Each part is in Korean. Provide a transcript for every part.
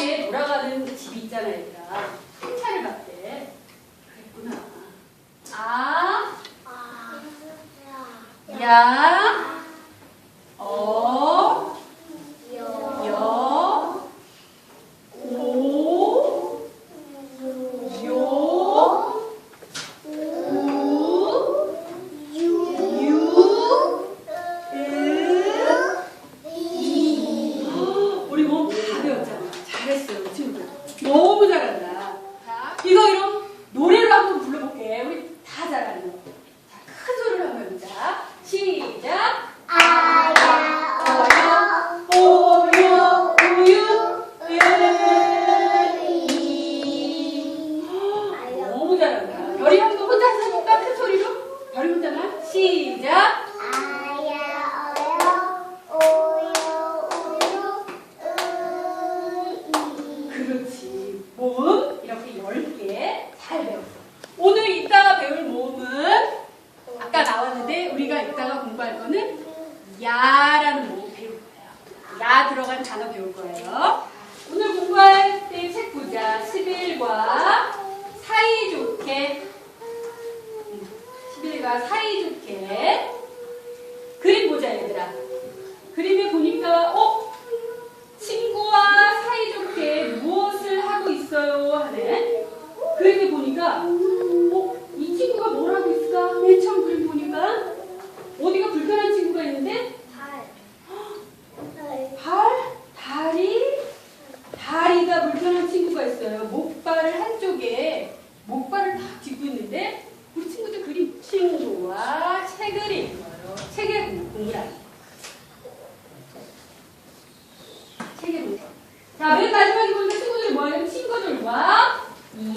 예전에 돌아가는 그 집이 있잖아, 얘들아. 한차를 봤대. 그랬구나. 아. 아. 야. 너무 잘한다. 이거 이런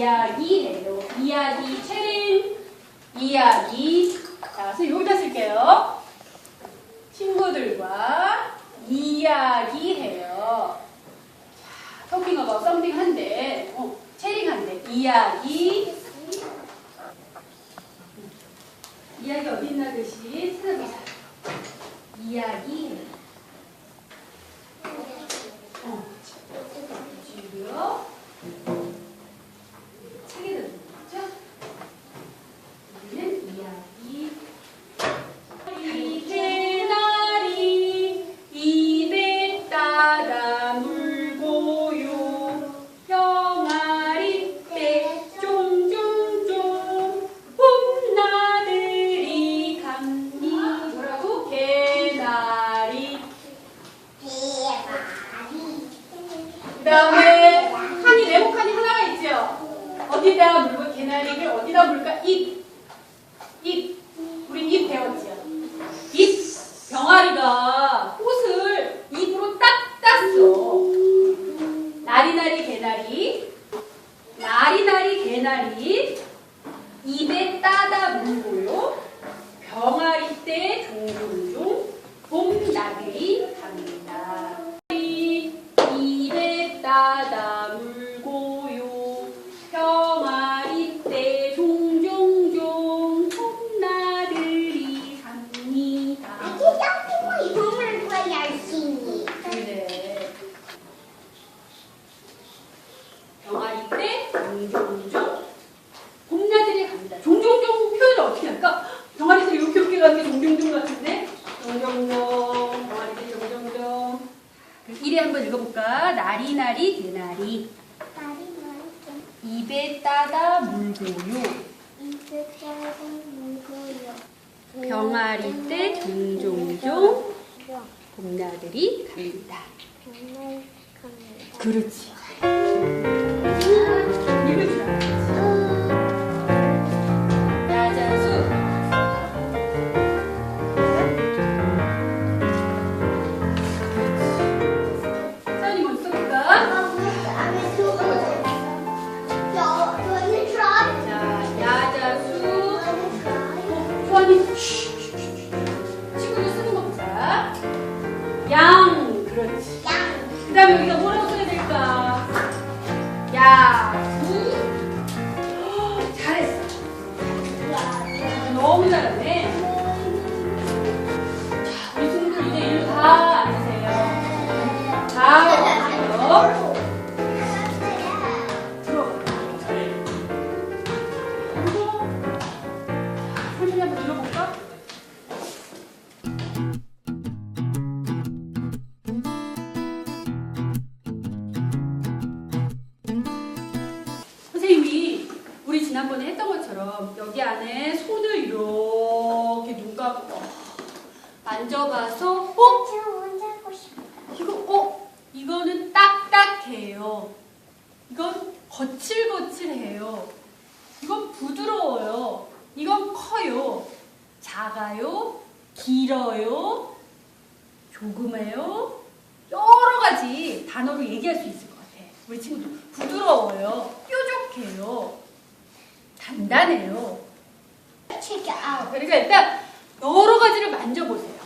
이야기예요. 이야기 체림 이야기 자, 그래서 여기다 쓸게요. 친구들과 이야기해요. 자, talking about something 한데 어, 체링 한데 이야기 이야기 어디 있나 그 글씨 찾아보자. 이야기 어. 지금 어디다 물고 개나리를 어디다 물까? 입. 입. 우리 입 배웠지요. 입 병아리가 꽃을 입으로 딱 땄어. 나리나리 개나리. 나리나리 개나리. 입에 따다 물고요. 병아리 때 동굴 중봄 나들이 문고요. 병아리 때 종종종 봄나들이 갑니다. 그렇지. 아, 음. 소 한번 들어볼까? 선생님이 우리 지난번에 했던 것처럼 여기 안에 손을 이렇게 눈 감고 만져봐서 어? 이거 어? 이거는 딱딱해요. 이건 거칠거칠해요. 이건 부드러워요. 이건 커요. 작아요. 길어요. 조그매요. 여러 가지 단어로 얘기할 수 있을 것 같아. 우리 친구들 부드러워요. 뾰족해요. 단단해요. 그러니까 일단 여러 가지를 만져보세요.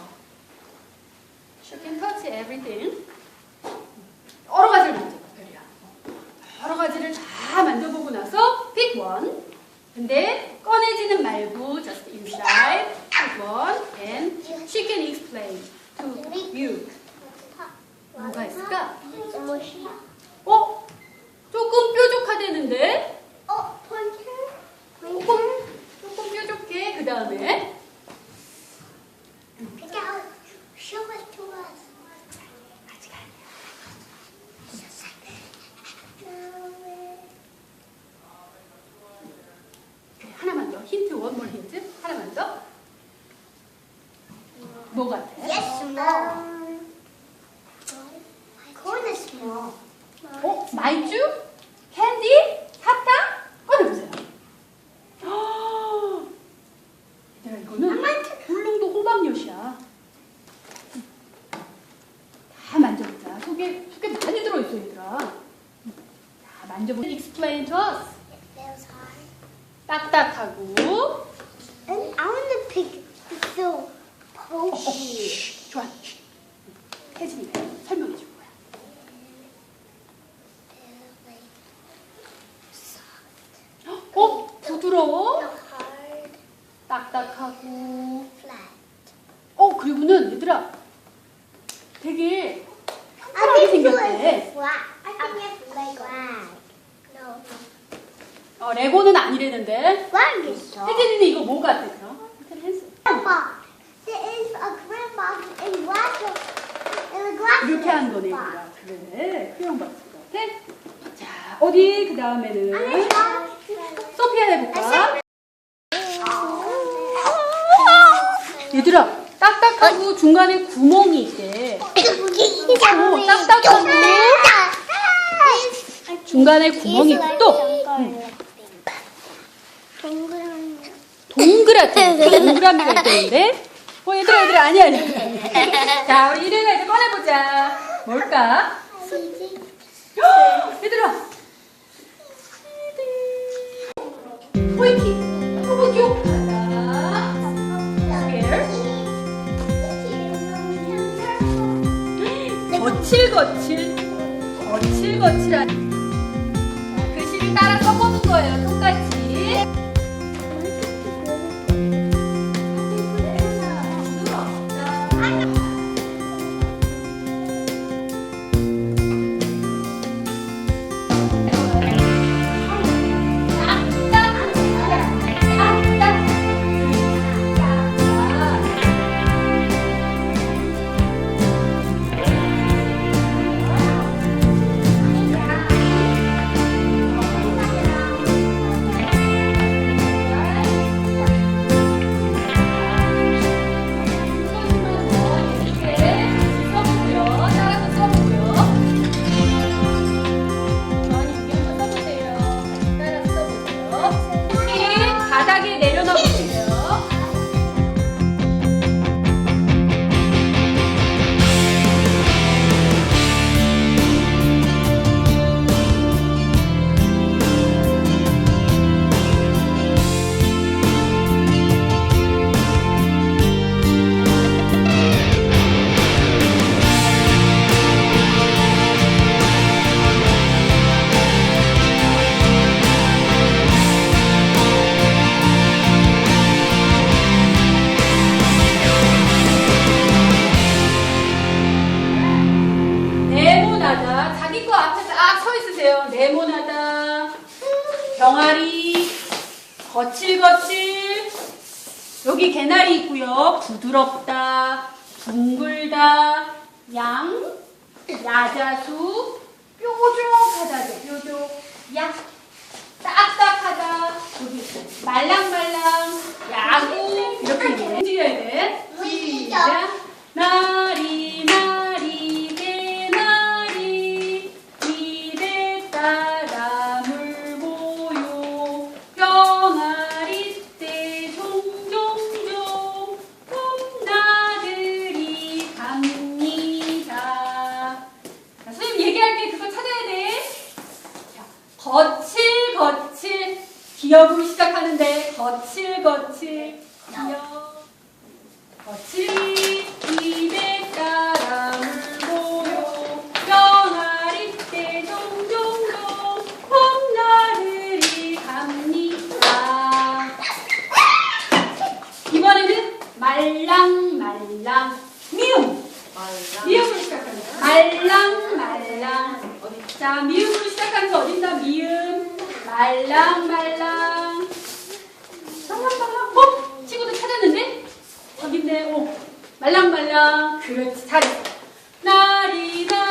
You can touch everything. 여러 가지를 만져봐, 별이야. 여러 가지를 다 만져보고 나서 pick one. 근데 꺼내지는 말고 just inside. Pick one and she can explain to you. 뭐가 있을까? 어? 조금 뾰족하대는데? 조금, 조금 뾰족해. 그 다음에 아직 아니야. 그래, 하나만 더. 힌트, 원몰 힌트. 하나만 더. 뭐 같아? 어? 마이쮸? 캔디? 사탕? 꺼내보세요. 아, 얘들아 이거는 울릉도 호박엿이야. 다 만져보자. 속에 속에 많이 들어있어 얘들아. 다 만져보자. Explain to us. 딱딱하고. And I want to pick the 어, 어, pokey. 쉬, 좋아. 쉬. 혜진이가 설명해 줄 거야. 어? 부드러워? hard, 딱딱하고. flat. 어 그리고는 얘들아 되게 평평하게 I think 생겼대. it's flat. I think it's like flag. No. 어 레고는 아니래는데. Flag is soft. 혜진이는 이거 뭐 같아 그럼? 혜진이 했어. Grandma. There is a grandma in glass. In the 얘들아. 그래. 크레용 박스 같아. 자 어디 그 다음에는. 소피아 해볼까? 얘들아 딱딱하고 중간에 구멍이 있대. 오, 딱딱하고 중간에 구멍이 또 동그랗게 동그라미가 있다는데 어 얘들아 얘들아 아니야 아니야 자 우리 이래가 이제 꺼내보자 뭘까? 헉, 얘들아! 호이키! 너무 귀엽다 거칠거칠. 거칠거칠한. 자, 글씨를 따라 써보는 거예요. 똑같이 둥글다, 양, 야자수, 뾰족하다죠, 뾰족, 약, 딱딱하다, 여기 말랑말랑, 야구, 이렇게 움직여야 돼. 시작. 나리나. 미음으로 시작합니다. 말랑 말랑. 어디? 자 미음으로 시작하면서 어딘가 미음. 말랑 말랑. 말랑 말랑 어? 친구들 찾았는데? 저긴데? 오 어. 말랑 말랑. 그렇지 잘했어. 나리나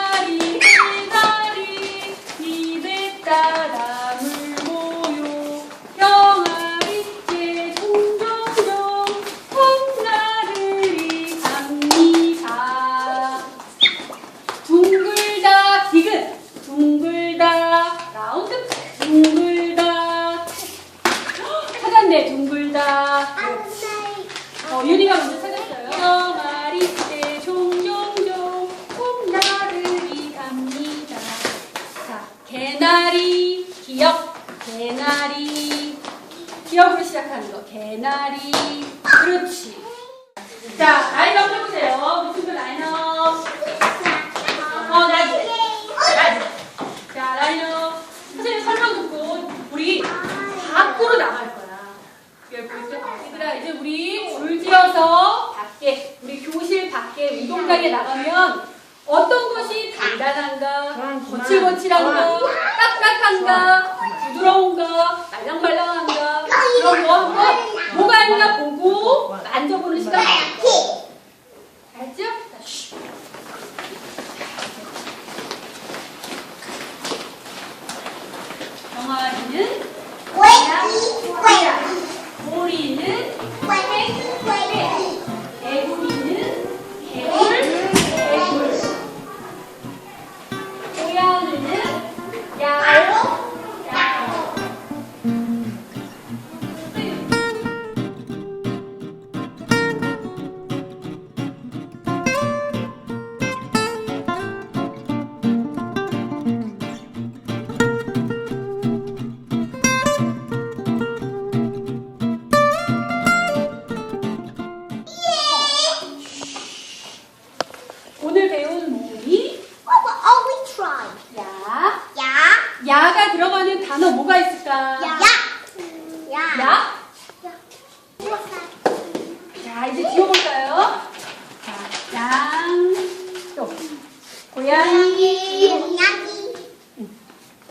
고양이, 고양이,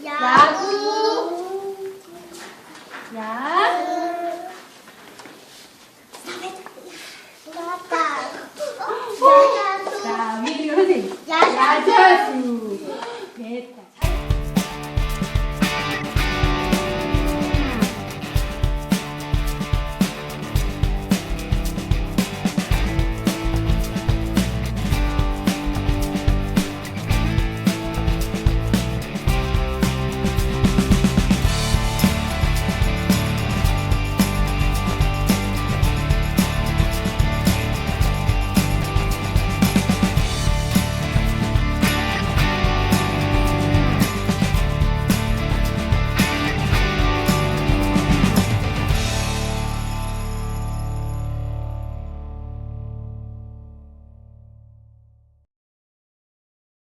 야구.